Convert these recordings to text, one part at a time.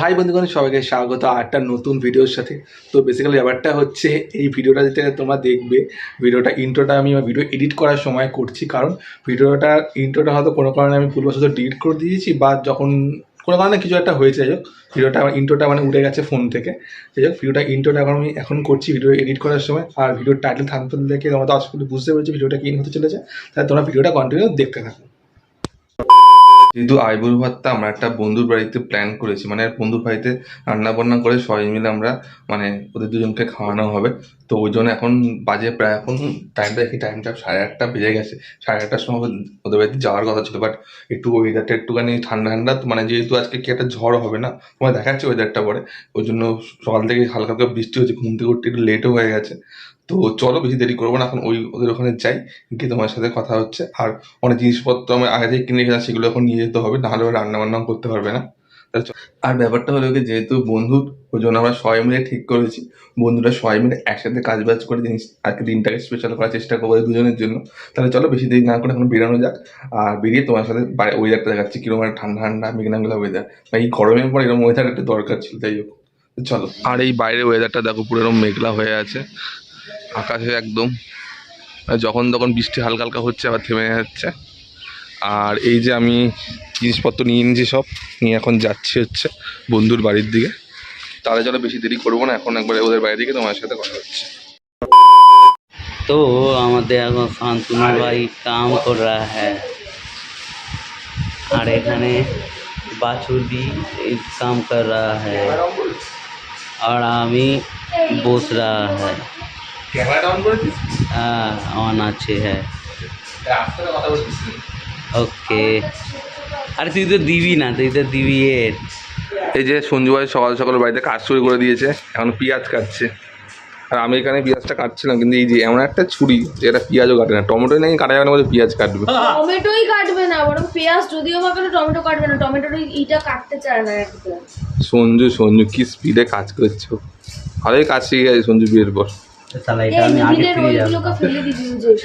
High বন্ধুগণ, সবাইকে স্বাগত আটটা নতুন ভিডিওর সাথে। তো বেসিক্যালি ব্যাপারটা হচ্ছে, এই ভিডিওটা যেটা তোমরা দেখবে ভিডিওটা ইন্ট্রোটা আমি ভিডিও এডিট করার সময় করছি। কারণ ভিডিওটা ইন্ট্রোটা হয়তো কোনো কারণে আমি ভুলবশত ডিলিট করে দিয়েছি বা যখন কোনো কারণে কিছু একটা হয়েছে, যাই হোক ভিডিওটা আমার ইন্ট্রোটা মানে উঠে গেছে ফোন থেকে। যাই হোক ভিডিওটা ইন্ট্রোটা এখন আমি এখন করছি ভিডিও এডিট করার সময়। আর ভিডিওর টাইটেল থাম্বনেল দেখে তোমরা তো করি বুঝতে পেরেছি ভিডিওটা কি হতে চলেছে। তাহলে তোমরা ভিডিওটা কন্টিনিউ দেখতে থাকো। যেহেতু আইবুড় ভাতটা আমরা একটা বন্ধুর বাড়িতে প্ল্যান করেছি। মানে বন্ধুর বাড়িতে রান্না বান্না করে সবাই মিলে আমরা মানে ওদের দুজনকে খাওয়ানো হবে। তো ওই জন্য এখন বাজে প্রায় এখন টাইমটা দেখি টাইমটা সাড়ে আটটা বেজে গেছে। সাড়ে আটটার সময় ওদের বাড়িতে যাওয়ার কথা ছিল বাট একটু ওয়েদারটা একটুখানি ঠান্ডা ঠান্ডা। মানে যেহেতু আজকে কি একটা ঝড় হবে না তোমার দেখাচ্ছে ওয়েদারটা পরে। ওই জন্য সকাল থেকে হালকা হালকা বৃষ্টি হচ্ছে, ঘুম থেকে উঠতে একটু লেটও হয়ে গেছে। তো চলো বেশি দেরি করব না, এখন ওই ওদের ওখানে যাই, গিয়ে তোমার সাথে কথা হচ্ছে। আর অনেক জিনিসপত্র আমি আগে থেকে কিনে রেখেছিলাম সেগুলো এখন নিয়ে যেতে হবে নাহলে রান্না বান্নাও করতে পারবে না। আর ব্যাপারটা হলো কি, যেহেতু বন্ধুর ওই জন্য আমরা সবাই মিলে ঠিক করেছি, বন্ধুরা সবাই মিলে একসাথে কাজ বাজ করে জিনিস আজকে দিনটাকে স্পেশাল করার চেষ্টা করব দুজনের জন্য। তাহলে চলো বেশি দেরি না করে এখন বেরানো যাক, আর বেরিয়ে তোমার সাথে ওয়েদারটা দেখাচ্ছি, কীরকম ঠান্ডা ঠান্ডা মেঘনাগুলা ওয়েদার এই গরমের পর এরকম ওয়েদার একটা দরকার ছিল তাই হোক। চলো। আর এই বাইরের ওয়েদারটা দেখো, পুরো এরকম মেঘলা হয়ে আছে। আকাশে একদম। যখন তখন বৃষ্টি হালকা হালকা হচ্ছে, আবার থেমে যাচ্ছে। আর এই যে আমি জিনিসপত্র নিয়ে নিয়েছি সব, নিয়ে এখন যাচ্ছি হচ্ছে বন্ধুর বাড়ির দিকে। তাদের যেন বেশি দেরি করব না, এখন একবার ওদের বাইরে দিকে তোমার সাথে কথা হচ্ছে। তো আমাদের এখন শান্তনুর ভাই কাম করা হ্যাঁ আর এখানে বাছুর দি কাম করা হ্যাঁ আর আমি বসরা হ্যাঁ হ্যাঁ অন আছে হ্যাঁ। ওকে। আরে তুই তো দিবি না তুই তো দিবি এর এই যে সঞ্জু ভাই সকাল সকাল বাড়িতে কাজ শুরু করে দিয়েছে এখন পেঁয়াজ কাটছে। আর আমি এখানে পেঁয়াজটা কাটছিলাম কিন্তু এই যে এমন একটা ছুরি যেটা পেঁয়াজও কাটে না। টমেটোই নাকি কাটা যাবে না বলে পেঁয়াজ কাটবে। টমেটোই কাটবে না বরং পেঁয়াজ যদিও বা কাটে টমেটো কাটবে না টমেটোর ইটা কাটতে চায় না একদম। সঞ্জু সঞ্জু কি স্পিডে কাজ করছ ভালোই কাজ শিখে গেছে সঞ্জু বিয়ের পর।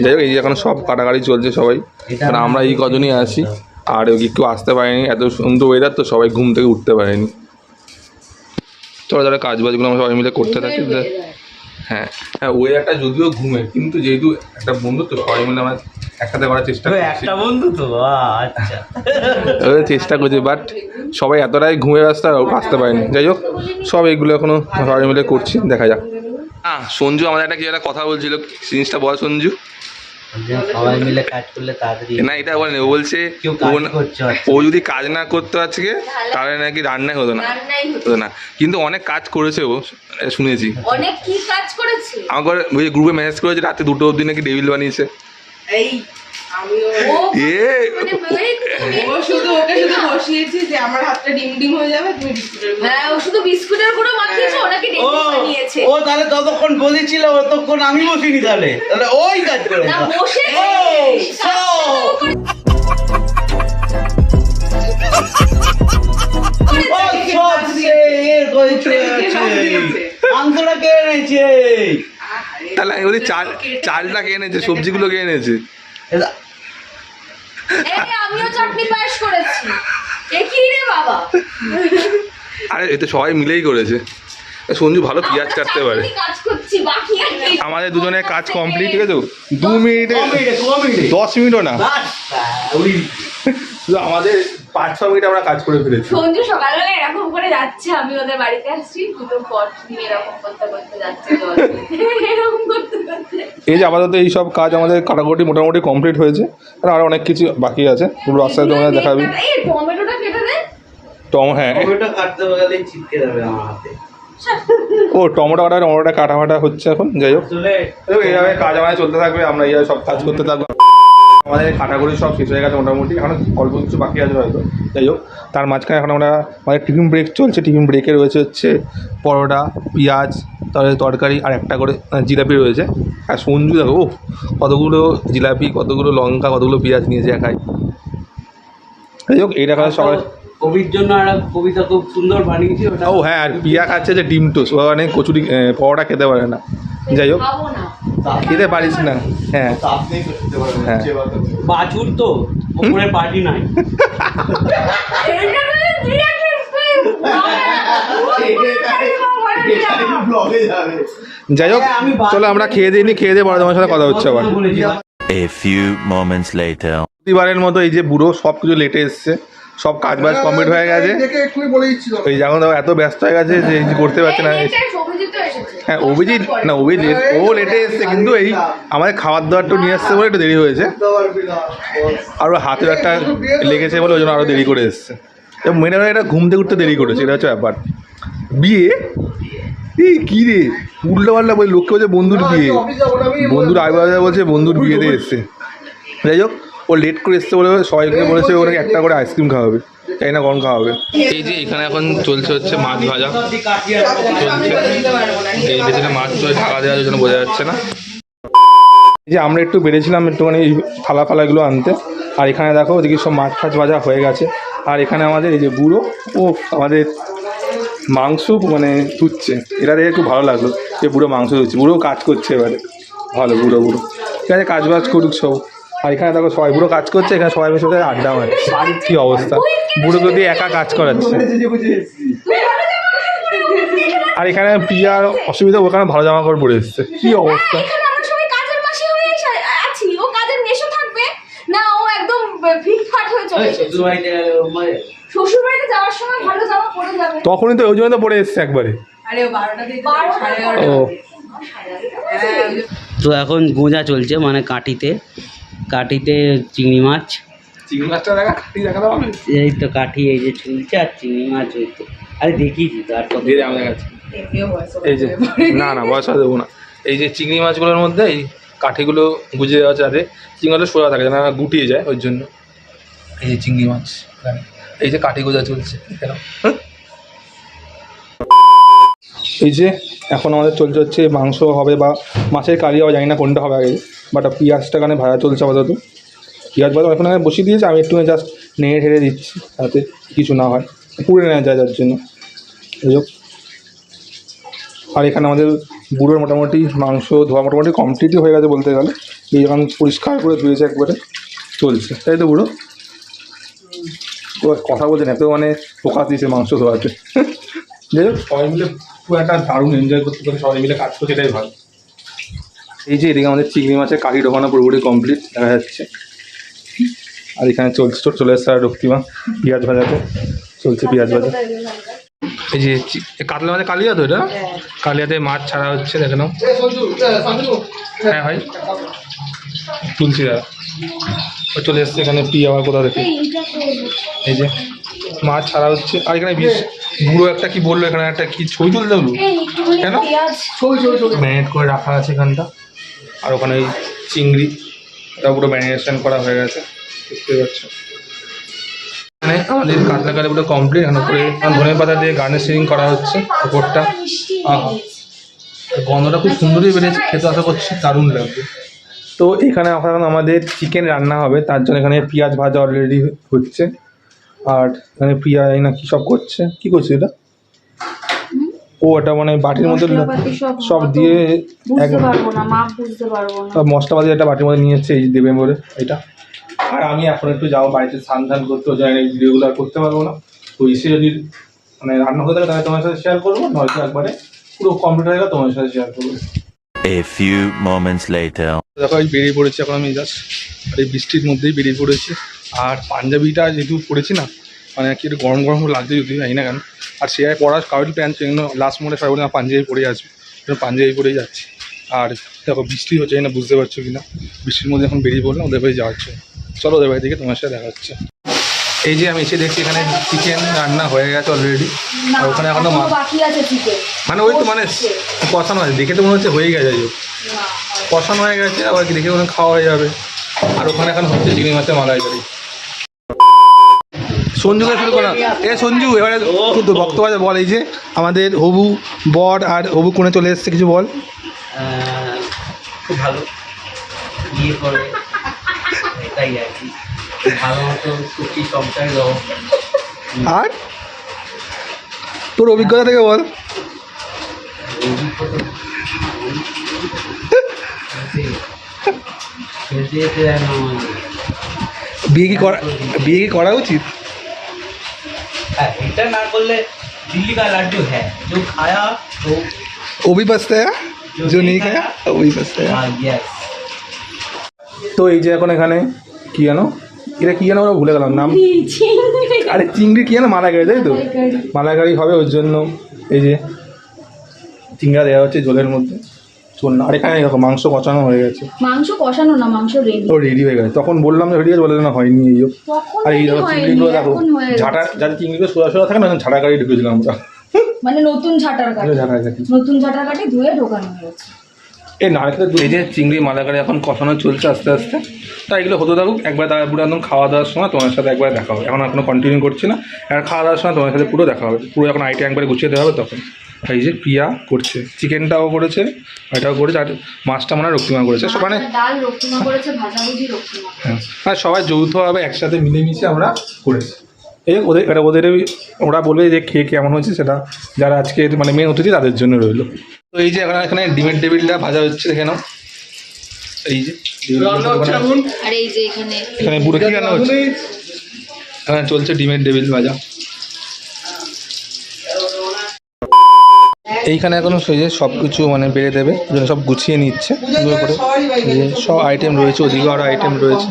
যাই হোক এই যে এখন সব কাটাকাটি চলছে সবাই। এটা আর আমরা এই কজনই আছি আর ওই কেউ আসতে পারেনি। এত সুন্দর ওয়েদার তো সবাই ঘুম থেকে উঠতে পারেনি। চলো যারা কাজ বাজগুলো আমরা সবাই মিলে করতে থাকি। হ্যাঁ হ্যাঁ ওয়েদারটা যদিও ঘুমে কিন্তু যেহেতু একটা বন্ধু তো সবাই মিলে আমরা একসাথে করার চেষ্টা একটা বন্ধু তো আচ্ছা। চেষ্টা করছি বাট সবাই এতটাই ঘুমে ব্যস্ত আসতে পারেনি। যাই হোক সব এগুলো এখনও সবাই মিলে করছি দেখা যাক। হ্যাঁ সঞ্জু আমাদের একটা কি একটা কথা বলছিল জিনিসটা বল সঞ্জু। যে সবাই মিলে কাজ করলে তাড়াতাড়ি না এটা বলেনি ও বলছে ও না- যদি কাজ না করতো আজকে তাহলে নাকি রান্নাই হতো না। হতো না। কিন্তু অনেক কাজ করেছে ও শুনেছি। অনেক কি কাজ করেছে? আমার ওই গ্রুপে মেসেজ করেছে রাতে দুটো অবধি নাকি টেবিল বানিয়েছে। এই ও এ মানে মানে তুমি ও শুধু ওকে শুধু বসিয়েছি যে আমার হাতটা ডিম ডিম হয়ে যাবে তুমি বিস্কুটের গুঁড়ো হ্যাঁ ও শুধু বিস্কুটের গুঁড়ো মাখিয়েছে ওনাকে ও ডেকে বানিয়েছে। ও তাহলে ততক্ষণ বলেছিল ততক্ষণ আমি বসিনি তাহলে। তাহলে ওই কাজ করে না বসে। ও, so- ও, সব সে এর করেছে মাংসটা কে এনেছে? তাহলে আমি বলি চাল চালটা কে এনেছে? সবজিগুলো কে এনেছে? আমিও চাটনি পায়েস করেছি। রে বাবা? আরে এ তো সবাই মিলেই করেছে। সঞ্জু ভালো পেঁয়াজ কাটতে পারে। চারজনই কাজ করছি বাকি আর কে? আমাদের দুজনের কাজ কমপ্লিট ঠিক আছে? দু মিনিটে? দশ মিনিটও না। আমাদের পাঁচ ছ মিনিট আমরা কাজ করে ফেলেছি। সঞ্জু সকালবেলা এরকম করে যাচ্ছে আমি ওদের বাড়িতে আসছি দুটো পট নিয়ে এরকম করতে করতে যাচ্ছে এরকম করতে করতে। এই যে আপাতত এই সব কাজ আমাদের কাটাকুটি মোটামুটি কমপ্লিট হয়েছে আর আরও অনেক কিছু বাকি আছে পুরো রাস্তায় তোমাদের দেখাবি। এই টমেটোটা কেটে দে। টম হ্যাঁ। টমেটো কাটতে গেলে ছিটকে যাবে আমার হাতে। ও টমেটো কাটা টমেটোটা কাটা ফাটা হচ্ছে এখন যাই হোক। এইভাবে কাজ আমাদের চলতে থাকবে আমরা এইভাবে সব কাজ করতে থাকব। আমাদের কাটাকুটি সব শেষ হয়ে গেছে মোটামুটি। এখন অল্প কিছু বাকি আছে হয়তো। যাই হোক তার মাঝখানে এখন আমরা আমাদের টিফিন ব্রেক চলছে। টিফিন ব্রেকে রয়েছে হচ্ছে পরোটা পেঁয়াজ তারপরে তরকারি আর একটা করে জিলাপি রয়েছে। আর সঞ্জু দেখো ও কতগুলো জিলাপি কতগুলো লঙ্কা কতগুলো পেঁয়াজ নিয়েছে একাই। যাই হোক এইটা খাওয়া সবাই কবির জন্য একটা কবিতা খুব সুন্দর বানিয়েছি ওটা ও হ্যাঁ আর পিয়া খাচ্ছে যে ডিম টোস্ট। ও মানে কচুরি পরোটা খেতে পারে না। যাই হোক। খেতে পারিস না। হ্যাঁ। হ্যাঁ। বাছুর তো ওপরে পার্টি নাই। যাই হোক চলো আমরা খেয়ে দিই নি খেয়ে দিয়ে পরে তোমার সাথে কথা হচ্ছে আবার। A few moments later. প্রতিবারের মতো এই যে বুড়ো সব কিছু লেটে এসছে। সব কাজ বাজ কমপ্লিট হয়ে গেছে। যখন দেখো এত ব্যস্ত হয়ে গেছে যে এই করতে পারছে না। হ্যাঁ অভিজিৎ না অভিজিৎ ও লেটে এসছে কিন্তু এই আমাদের খাবার দাবার একটু নিয়ে আসছে বলে একটু দেরি হয়েছে। আরও হাতের একটা লেগেছে বলে ওই জন্য আরও দেরি করে এসছে। মেয়েরা এটা ঘুমতে ঘুরতে দেরি করেছে এটা হচ্ছে ব্যাপার। বিয়ে? এই কী রে? উল্টো পাল্টা বলে লোককে বলছে বন্ধুর বিয়ে। বন্ধুর আগে বলছে বন্ধুর বিয়েতে এসছে। যাই হোক ও লেট করে এসছে বলে সবাইকে বলেছে ওনাকে একটা করে আইসক্রিম খাওয়াবে। তাই না কখন খাওয়াবে? এই যে এখানে এখন চলছে হচ্ছে মাছ ভাজা। চলছে। এই ভেতরে মাছ চলে ঢাকা দেওয়ার জন্য বোঝা যাচ্ছে না। এই যে আমরা একটু বেড়েছিলাম একটুখানি থালা ফালাগুলো আনতে। আর এখানে দেখো ওদিকে সব মাছ ফাছ ভাজা হয়ে গেছে। আর এখানে আমাদের এই যে বুড়ো ও আমাদের মাংস মানে তুচ্ছে এটা দেখে খুব ভালো লাগল যে বুড়ো মাংস তুচ্ছে বুড়ো কাজ করছে এবারে। ভালো বুড়ো বুড়ো। ঠিক আছে কাজ বাজ করুক সব। আর এখানে দেখো সবাই বুড়ো কাজ করছে এখানে সবাই মিলে সাথে আড্ডা মারছে। কী অবস্থা? বুড়োকে দিয়ে একা কাজ করাচ্ছে। আর এখানে পিয়ার অসুবিধা ওখানে ভালো জামা কাপড় পরে এসছে। কী অবস্থা? এখানে আমরা সবাই কাজের মাসি হয়ে এসে- আছি। ও কাজের মেশো থাকবে। না ও একদম ফিটফাট হয়ে চলে এসেছে। শ্বশুর বাড়িতে যাওয়ার সময় ভালো জামা পরে যাবে। তখনই তো ওই জন্য তো পরে এসছে একবারে। ও হ্যাঁ তো এখন গোঁজা চলছে মানে কাটিতে। কাটিতে চিংড়ি মাছ। চিংড়ি মাছটা দেখা খাটি দেখাতে হবে? এই তো কাঠি এই যে চুলছে আর চিংড়ি মাছ ওই তো। আরে দেখিয়েছি তো আর কত। দিয়ে দে, আমি দেখাচ্ছি। এই যে না না পয়সা দেবো না। এই যে চিংড়ি মাছগুলোর মধ্যে এই কাঠিগুলো গুজে দেওয়া যাতে চিংড়িগুলো সোজা থাকে না গুটিয়ে যায় ওই জন্য। এই যে চিংড়ি মাছ এই যে কাঠি গোজা চলছে এখানে। এই যে এখন আমাদের চলছে হচ্ছে মাংস হবে বা মাছের কারি হবে, জানি না কোনটা হবে আগে বাট পেঁয়াজটা এখানে ভাজা চলছে আপাতত। পেঁয়াজ ভাজা এখন আমি বসিয়ে দিয়েছি, আমি একটু জাস্ট নেড়ে ঠেড়ে দিচ্ছি, যাতে কিছু না হয়, পুড়ে নেওয়া যায় যার জন্য। যাই আর এখানে আমাদের বুড়োর মোটামুটি মাংস, ধোয়া মোটামুটি কমপ্লিটই হয়ে গেছে বলতে গেলে। এই এখন পরিষ্কার করে ধুয়েছে একবারে, চলছে। তাই তো বুড়ো? কথা বলছে না এত মানে ফোকাস দিয়েছে মাংস ধোয়াতে। যাই হোক। সবাই মিলে খুব একটা দারুণ এনজয় করতে পারে সবাই মিলে কাজ করছে এটাই ভালো। এই যে এদিকে আমাদের চিংড়ি মাছের কাঠি ঢোকানো পুরোপুরি কমপ্লিট দেখা যাচ্ছে। আর এখানে চলছে চলে এসছে আর রক্তিমা পেঁয়াজ ভাজাতে চলছে পেঁয়াজ ভাজা। এই যে কাতলা মাছের কালিয়া তো এটা? কালিয়াতে মাছ ছাড়া হচ্ছে দেখে নাও। হ্যাঁ ভাই তুলছি দাদা। চলে এসছে এখানে পি আবার কোথা থেকে? এই যে। মাছ ছাড়া হচ্ছে। আর এখানে বিশ বুড়ো একটা কি বলল এখানে একটা কি ছবি তুলতে হলো কেন? পেঁয়াজ। ম্যারিনেট করে রাখা আছে এখানটা। আর ওখানে ওই চিংড়ি ওটা পুরো ম্যারিনেশন করা হয়ে গেছে। বুঝতে পারছ মানে আমাদের কাতলা কালে পুরো কমপ্লিট এখন উপরে ধনে পাতা দিয়ে গার্নিশিং করা হচ্ছে উপরটা আহা। গন্ধটা খুব সুন্দরই বেড়েছে খেতে আশা করছি দারুণ লাগবে। তো এখানে এখন আমাদের চিকেন রান্না হবে। তার জন্য এখানে পেঁয়াজ ভাজা অলরেডি হচ্ছে। আর এখানে পিঁয়াজ না কি সব করছে? কি করছে এটা? ও এটা মানে বাটির মধ্যে সব দিয়ে এক বুঝতে পারব না মা বুঝতে পারব না। সব মশলাপাতি একটা বাটির মধ্যে নিয়ে এসছে এই দেবে বলে এটা। আর আমি এখন একটু যাব বাড়িতে স্নান ধান করতে ওই জন্য এই ভিডিওগুলো আর করতে পারব না। তো এসে যদি মানে রান্না হতে থাকে তাহলে তোমার সাথে শেয়ার করব নয়তো একবারে পুরো কমপ্লিট হয়ে গেলে তোমার সাথে শেয়ার করব। A few moments later. দেখো এই বেরিয়ে পড়েছি এখন আমি জাস্ট আর এই বৃষ্টির মধ্যেই বেরিয়ে পড়েছি। আর পাঞ্জাবিটা যেহেতু পড়েছি না মানে কি একটু গরম গরম লাগছে যদি জানি না কেন। আর সে পড়ার কারোর প্যান্ট সেজন্য লাস্ট মোড়ে সবাই বলে না পাঞ্জাবি পরে আসবে। সেজন্য পাঞ্জাবি পরেই যাচ্ছি। আর দেখো বৃষ্টি হচ্ছে না বুঝতে পারছ কি না বৃষ্টির মধ্যে এখন বেরিয়ে পড়লাম ওদের বাড়ি যাওয়ার জন্য। চলো ওদের বাড়ি থেকে তোমার সাথে দেখা হচ্ছে। এই যে আমি এসে দেখছি এখানে চিকেন রান্না হয়ে গেছে অলরেডি আর ওখানে এখনও মানে ওই তো মানে কষানো আছে। দেখে তো মনে হচ্ছে হয়ে গেছে কষানো হয়ে গেছে আবার কি দেখে ওখানে খাওয়া হয়ে যাবে। আর ওখানে এখন হচ্ছে চিংড়ি মাছের মালাইকারি। সঞ্জুকে শুরু করা। এ সঞ্জু এবারে তুই তো বক্তব্য বল এই যে আমাদের হবু বর আর হবু কোণে চলে এসছে কিছু বল। খুব ভালো। বিয়ে করে এটাই আর কি। ভালো মতো সুখী আর? তোর অভিজ্ঞতা থেকে বল। বিয়ে কি করা বিয়ে কি করা উচিত? হ্যাঁ এটা না করলে दिल्ली का लड्डू है जो खाया तो ও ভি বসতে হ্যাঁ जो नहीं खाया वो भी बसता है हाँ यस তো এই যে এখন এখানে কি জানো এটা কি জানো আমরা ভুলে গেলাম নাম আরে চিংড়ি কি জানো মালাগাড়ি তাই তো মালাগাড়ি হবে ওর জন্য এই যে চিংড়া দেওয়া হচ্ছে জলের মধ্যে চল না আর এখানে দেখো মাংস কষানো হয়ে গেছে। মাংস কষানো না মাংস রেডি ও রেডি হয়ে গেছে। তখন বললাম যে রেডি আছে বলে না হয়নি এই। আর এই দেখো চিংড়িগুলো দেখো ঝাটা যাদের চিংড়িগুলো সোজা সোজা থাকে না ঝাঁটা গাড়ি ঢুকেছিলাম আমরা। মানে নতুন ঝাটার কাটি নতুন ঝাটার কাটি ধুয়ে ঢোকানো হয়েছে। এই নারকেলের দুধ- এই যে চিংড়ি মালাকারি এখন কষানো চলছে আস্তে আস্তে তা এগুলো হতে থাকুক। একবার তার পুরো একদম খাওয়া দাওয়ার সময় তোমার সাথে একবার দেখা হবে। এখন আর কোনো কন্টিনিউ করছি না। আর খাওয়া দাওয়ার সময় তোমার সাথে পুরো দেখা হবে। পুরো এখন আইটি একবারে গুছিয়ে দেওয়া হবে তখন। আর এই যে প্রিয়া করছে চিকেনটাও করেছে এটাও করেছে আর মাছটা মনে হয় রক্তিমা করেছে। সব মানে হ্যাঁ। আর সবাই যৌথভাবে একসাথে মিলেমিশে আমরা করেছি। এই ওদের এটা ওদের ওরা বলবে যে খেয়ে কেমন হয়েছে সেটা যারা আজকে মানে মেন অতিথি তাদের জন্য রইল। তো এই যে এখন এখানে ডিমের টেবিলটা ভাজা হচ্ছে দেখে নাও। এই যে এই যে এখানে এখানে পুরো কি রান্না হচ্ছে। এখানে চলছে ডিমের টেবিল ভাজা। এইখানে এখন যে সব কিছু মানে বেড়ে দেবে জন্য সব গুছিয়ে নিচ্ছে, সুন্দর করে। যে সব আইটেম রয়েছে, ওদিকে আরও আইটেম রয়েছে,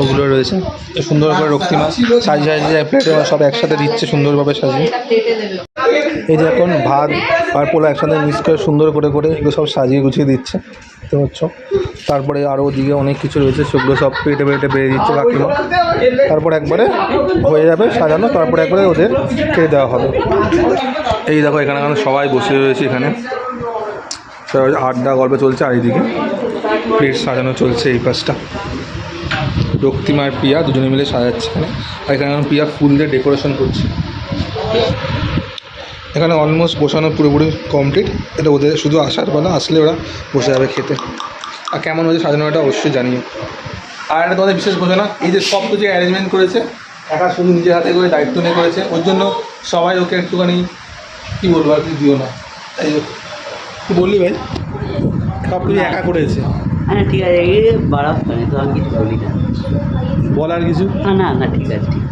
ওগুলো রয়েছে। সুন্দর করে রক্তি মাছ সাজিয়ে সাজিয়ে প্লেটে সব একসাথে দিচ্ছে সুন্দরভাবে সাজিয়ে। এই যে এখন ভাত আর পোলা একসাথে মিক্স করে সুন্দর করে করে এগুলো সব সাজিয়ে গুছিয়ে দিচ্ছে। তো পাচ্ছ। তারপরে আরও ওদিকে অনেক কিছু রয়েছে, সেগুলো সব পেটে পেটে বেড়ে দিচ্ছে কাকিমা। তারপর একবারে হয়ে যাবে সাজানো, তারপরে একবারে ওদের খেয়ে দেওয়া হবে। এই দেখো, এখানে এখন সবাই বসে রয়েছে এখানে। আড্ডা গল্প চলছে আর এইদিকে প্লেট সাজানো চলছে এই পাশটা। রক্তিমা আর পিয়া দুজনে মিলে সাজাচ্ছে এখানে। আর এখন পিয়া ফুল দিয়ে ডেকোরেশন করছে। এখানে অলমোস্ট বসানো পুরোপুরি কমপ্লিট এটা ওদের শুধু আসার বেলা আসলে ওরা বসে যাবে খেতে। আর কেমন হয়েছে সাজানোটা অবশ্যই জানিও। আর একটা তোমাদের বিশেষ ঘোষণা, এই যে সব কিছু অ্যারেঞ্জমেন্ট করেছে, একা শুধু নিজের হাতে করে দায়িত্ব নিয়ে করেছে, ওর জন্য সবাই ওকে একটুখানি কী বলব আর কি দিও না। তাই। বললি ভাই, সব কিছু একা করেছে। হ্যাঁ ঠিক আছে এই বাড়াও মানে তো আমি কিছু বলি না। বলার কিছু? না না না ঠিক আছে ঠিক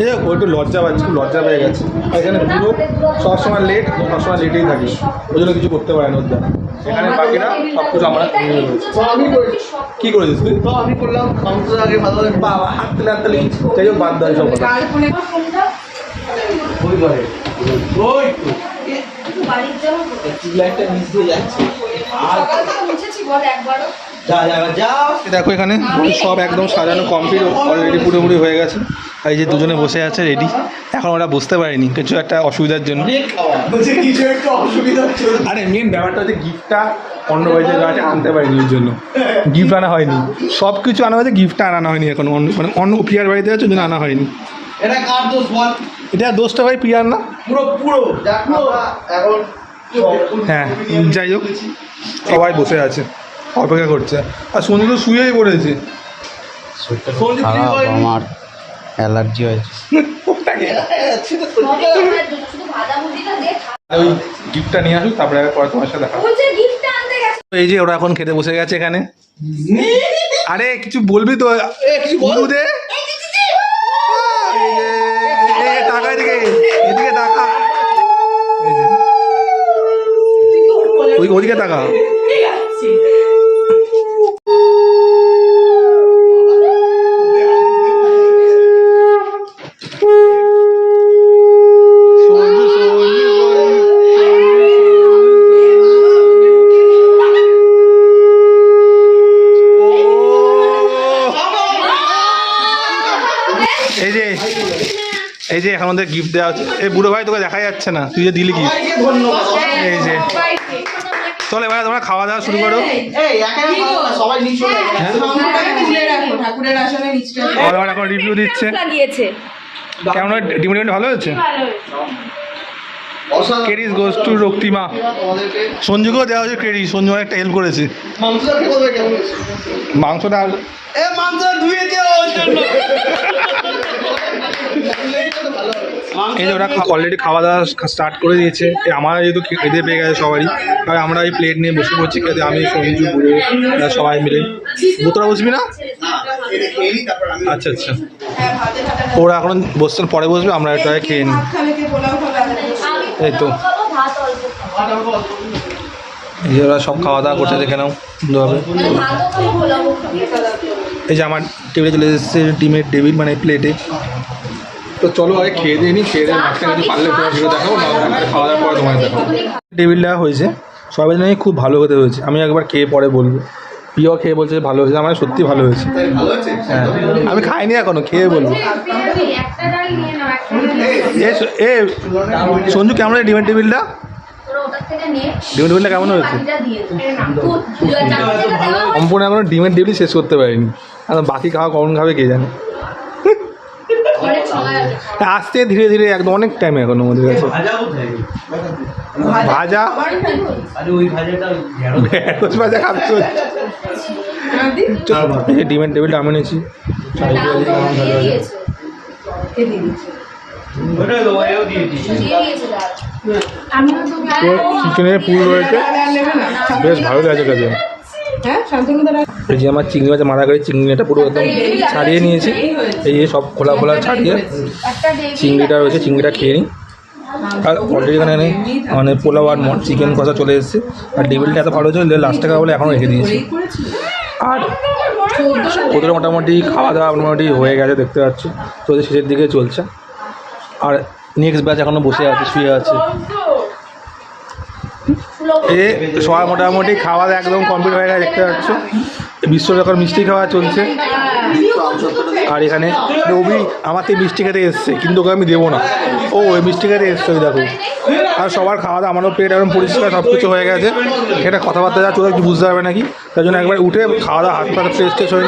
এ ও একটু লজ্জা পাচ্ছে লজ্জা পেয়ে গেছে। আর এখানে পুরো সবসময় লেট সবসময় লেটেই থাকে ওই জন্য কিছু করতে পারে না ওর দ্বারা এখানে বাকিরা সব কিছু আমরা কি করেছিস তুই? আমি করলাম মাংস আগে ভালো বাবা হাত তুলে হাত তুলে। যাই হোক বাদ দেয় সব কথা। ওই তো লাইটটা মিস হয়ে যাচ্ছে। আর সকাল থেকে মুছেছি বল একবারও। দেখো এখানে সব একদম সাজানো কমপ্লিট অলরেডি পুরোপুরি হয়ে গেছে। আর এই যে দুজনে বসে আছে রেডি এখন ওরা বুঝতে পারেনি কিছু একটা অসুবিধার জন্য। আরে মেন ব্যাপারটা হচ্ছে গিফটটা অন্য বাড়িতে গাছে আনতে পারিনি ওর জন্য। গিফট আনা হয়নি। সব কিছু আনা হয়েছে গিফটটা আনা হয়নি এখন। অন্য মানে অন্য প্রিয়ার বাড়িতে আছে ওই জন্য আনা হয়নি। এটা কার দোষ বল? এটা দোষটা ভাই প্রিয়ার না? পুরো পুরো। এখন হ্যাঁ যাই হোক। সবাই বসে আছে। অপেক্ষা করছে। আর সঞ্জু তো শুয়েই পড়েছে। খারাপ আমার অ্যালার্জি হয়েছে। ওই গিফটটা নিয়ে আসুক তারপরে পরে তোমার সাথে দেখা হবে। বলছে গিফটটা আনতে গেছে। এই যে ওরা এখন খেতে বসে গেছে এখানে। আরে কিছু বলবি তো? দে। যে, এই টাকা এদিকে এদিকে টাকা ওই ওদিকে টাকা এই যে এখন আমাদের গিফট দেওয়া হচ্ছে। এই বুড়ো ভাই তোকে দেখা যাচ্ছে না তুই যে দিলি কি এই যে। চলে এবার তোমরা খাওয়া দাওয়া শুরু করো। নিচটা আবার এখন রিভিউ দিচ্ছে। কেমন ডিমোডিমেন্ট ভালো হয়েছে। ক্রেডিট গোস টু রক্তিমা সঞ্জুকেও দেওয়া হয়েছে ক্রেডিট সঞ্জু একটা হেল্প করেছে। মাংসটা এ মাংস ওর জন্য। এই যে ওরা অলরেডি খাওয়া দাওয়া স্টার্ট করে দিয়েছে। আমার যেহেতু খেতে পেয়ে গেছে সবারই তাই আমরা এই প্লেট নিয়ে বসে পড়ছি খেতে। আমি সঞ্জু বুড়ো সবাই মিলে। তোরা বসবি না? আচ্ছা আচ্ছা। ওরা এখন বসছেন পরে বসবে আমরা এটা খেয়ে নিই। এই তো। এই ওরা সব খাওয়া দাওয়া করছে, দেখে নাও সুন্দরভাবে। এই যে আমার টেবিলে চলে এসেছে ডিমের টেবিল মানে প্লেটে তো চলো আগে খেয়ে দিয়ে নি, খেয়ে দিয়ে মাঝখানে যদি পারলে তোমার দেখাবো খাওয়া দাওয়ার পরে তোমার দেখাবো। টেবিলটা হয়েছে। সবাই জানি খুব ভালো হতে হয়েছে। আমি একবার খেয়ে পরে বলব। প্রিয় খেয়ে বলছে ভালো হয়েছে, আমার সত্যি ভালো হয়েছে। হ্যাঁ। আমি খাইনি এখনও, খেয়ে বলব। এ, সঞ্জু, কেমন টেবিলটা ডিমেন্ট ওটার ডিমের টেবিলটা কেমন হয়েছে? সম্পূর্ণ এখনও ডিমের টেবিল শেষ করতে পারিনি। আর বাকি খাওয়া কখন খাবে কে জানে। আস্তে ধীরে ধীরে একদম অনেক টাইম এখন আমাদের কাছে ভাজা ভাজা ঢেঁড়স খাচ্ছ ডিমের টেবিলটা আমি নিয়েছি চিকেনের পুর রয়েছে বেশ ভালো লাগছে কাজে হ্যাঁ এই যে আমার চিংড়ি মাছ মারা করে চিংড়িটা পুরো একদম ছাড়িয়ে নিয়েছি। এই যে সব খোলা খোলা ছাড়িয়ে চিংড়িটা রয়েছে, চিংড়িটা খেয়ে নিই। আর অলরেডি এখানে নেই মানে পোলাও আর চিকেন কষা চলে এসেছে। আর টেবিলটা এত ভালো হয়েছে লাস্ট টাকা বলে এখনও রেখে দিয়েছি। আর ওদের মোটামুটি খাওয়া দাওয়া মোটামুটি হয়ে গেছে, দেখতে পাচ্ছি। তো ওদের শেষের দিকে চলছে। আর নেক্সট ব্যাচ এখনও বসে আছে, শুয়ে আছে। এ সবাই মোটামুটি খাওয়া দাওয়া একদম কমপ্লিট হয়ে গেছে দেখতে পাচ্ছ? বিশ্ব যখন মিষ্টি খাওয়া চলছে। আর এখানে রবি আমার থেকে মিষ্টি খেতে এসছে কিন্তু ওকে আমি দেবো না। ও ওই মিষ্টি খেতে এসছে ওই দেখো। আর সবার খাওয়া দাওয়া আমারও পেট একদম পরিষ্কার সব কিছু হয়ে গেছে। এটা কথাবার্তা যা চলে বুঝতে পারবে নাকি? তাই জন্য একবার উঠে খাওয়া দাওয়া হাত পা ফ্রেশ ট্রেশ হয়ে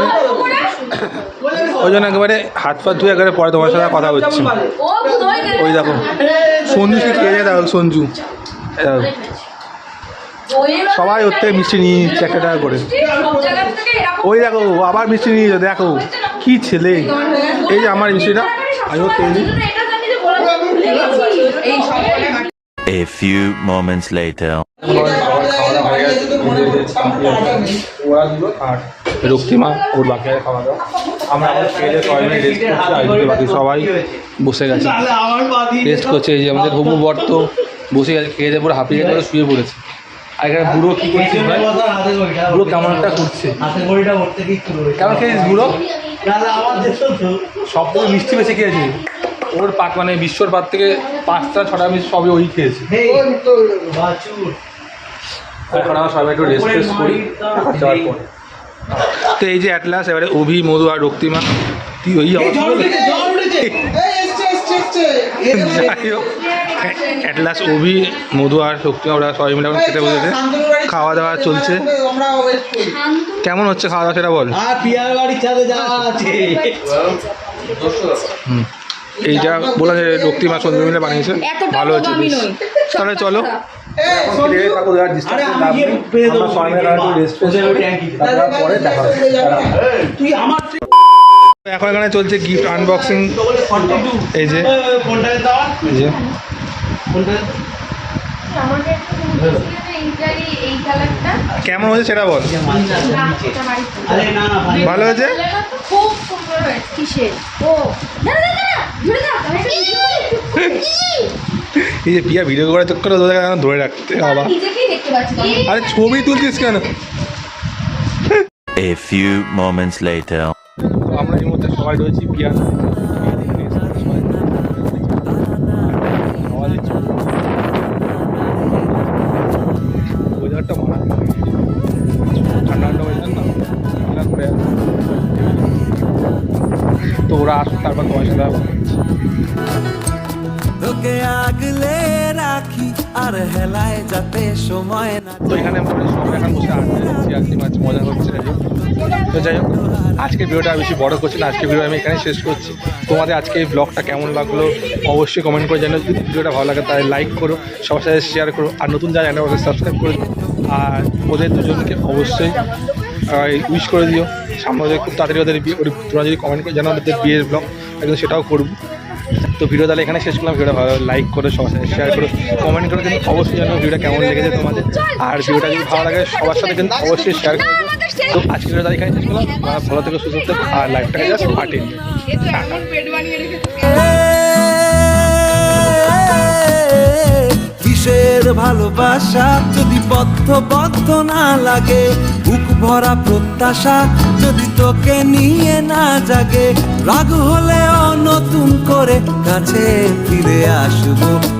ওই জন্য একেবারে হাত পা ধুয়ে একেবারে পরে তোমার সাথে কথা হচ্ছে। ওই দেখো সঞ্জু কি খেয়ে যায় দেখো সঞ্জু সবাই ওর থেকে মিষ্টি নিয়ে নিচ্ছে একটা টাকা করে। থেকে ওই দেখো ও আবার মিষ্টি নিয়ে যাচ্ছে, দেখো কি ছেলে। এই যে আমার মিষ্টিটা গেছি এই সব A few moments later. Raktima ওর বাকি খাওয়া দাওয়া। আমরা খেয়ে মিলে রেস্ট করছি আর বাকি সবাই বসে গেছে। রেস্ট করছে এই যে আমাদের হবু বর তো বসে গেছে খেয়ে দিয়ে পুরো হাঁপিয়ে গেছে শুয়ে পড়েছে। আর এখানে বুড়ো কি করছে? বুড়ো কেমন একটা করছে। কেমন খেয়েছিস বুড়ো? সব থেকে মিষ্টি বেশি খেয়েছি ওর পাক মানে বিশ্বর পাত থেকে পাঁচটা ছটা মিষ্টি সবই ওই খেয়েছে। এখন আমরা সবাই একটু রেস্ট টেস্ট করি যাওয়ার পর। তো এই যে অ্যাটলাস এবারে অভি মধু আর রক্তিমা। তুই ওই যাই হোক। অ্যাটলাস অভি মধু আর শক্তি ওরা সবাই মিলে এখন খেতে বসেছে। খাওয়া দাওয়া চলছে। কেমন হচ্ছে খাওয়া দাওয়া সেটা বল। পিয়ার বাড়ির ছাদে যাওয়া আছে। এইটা বলা যায় রক্তিমা সঞ্জু মিলে বানিয়েছে। ভালো হচ্ছে বেশ। তাহলে চলো। এখন এখানে চলছে গিফট আনবক্সিং এই যে। কেমন হয়েছে সেটা বল। আরে না না ভাই ভালো হয়েছে? খুব সুন্দর হয়েছে। কিসের? ও না না না না ধরে দাও এই যে পিয়া ভিডিও করার চক্করে ধরে রাখতে বাবা। নিজেকেই দেখতে পাচ্ছি আরে ছবি তুলছিস কেন? A few moments later. আমরা এই মুহূর্তে সবাই রয়েছি পিয়া সময় না তো এখানে মজা হচ্ছে তো যাই হোক, আজকে ভিডিওটা বেশি বড় করছি না, আজকে ভিডিও আমি এখানে শেষ করছি। তোমাদের আজকে এই ব্লগটা কেমন লাগল অবশ্যই কমেন্ট করে জানো যদি ভিডিওটা ভালো লাগে তাহলে লাইক করো, সবার সাথে শেয়ার করো, আর নতুন যারা জানো ওদের সাবস্ক্রাইব করে দিও, আর ওদের দুজনকে অবশ্যই উইশ করে দিও। সামনে ওদের খুব তাড়াতাড়ি ওদের বিয়ে তোমরা যদি কমেন্ট করে জানো ওদের বিয়ের ব্লগ একদম সেটাও করব তো ভিডিও তাহলে এখানে শেষ করলাম ভিডিওটা ভালো লাইক করে সবার সাথে শেয়ার করো কমেন্ট করে কিন্তু অবশ্যই জানো ভিডিওটা কেমন লেগেছে তোমাদের আর ভিডিওটা যদি ভালো লাগে সবার সাথে কিন্তু অবশ্যই শেয়ার করো তো আজকে ভিডিও এখানে শেষ করলাম ভালো থেকে সুস্থ থাকো আর লাইফটাকে জাস্ট পাঠিয়ে এ ভালোবাসা? যদি বদ্ধ বদ্ধ না লাগে, বুক ভরা প্রত্যাশা যদি তোকে নিয়ে না জাগে, রাগ হলেও নতুন করে কাছে ফিরে আসব।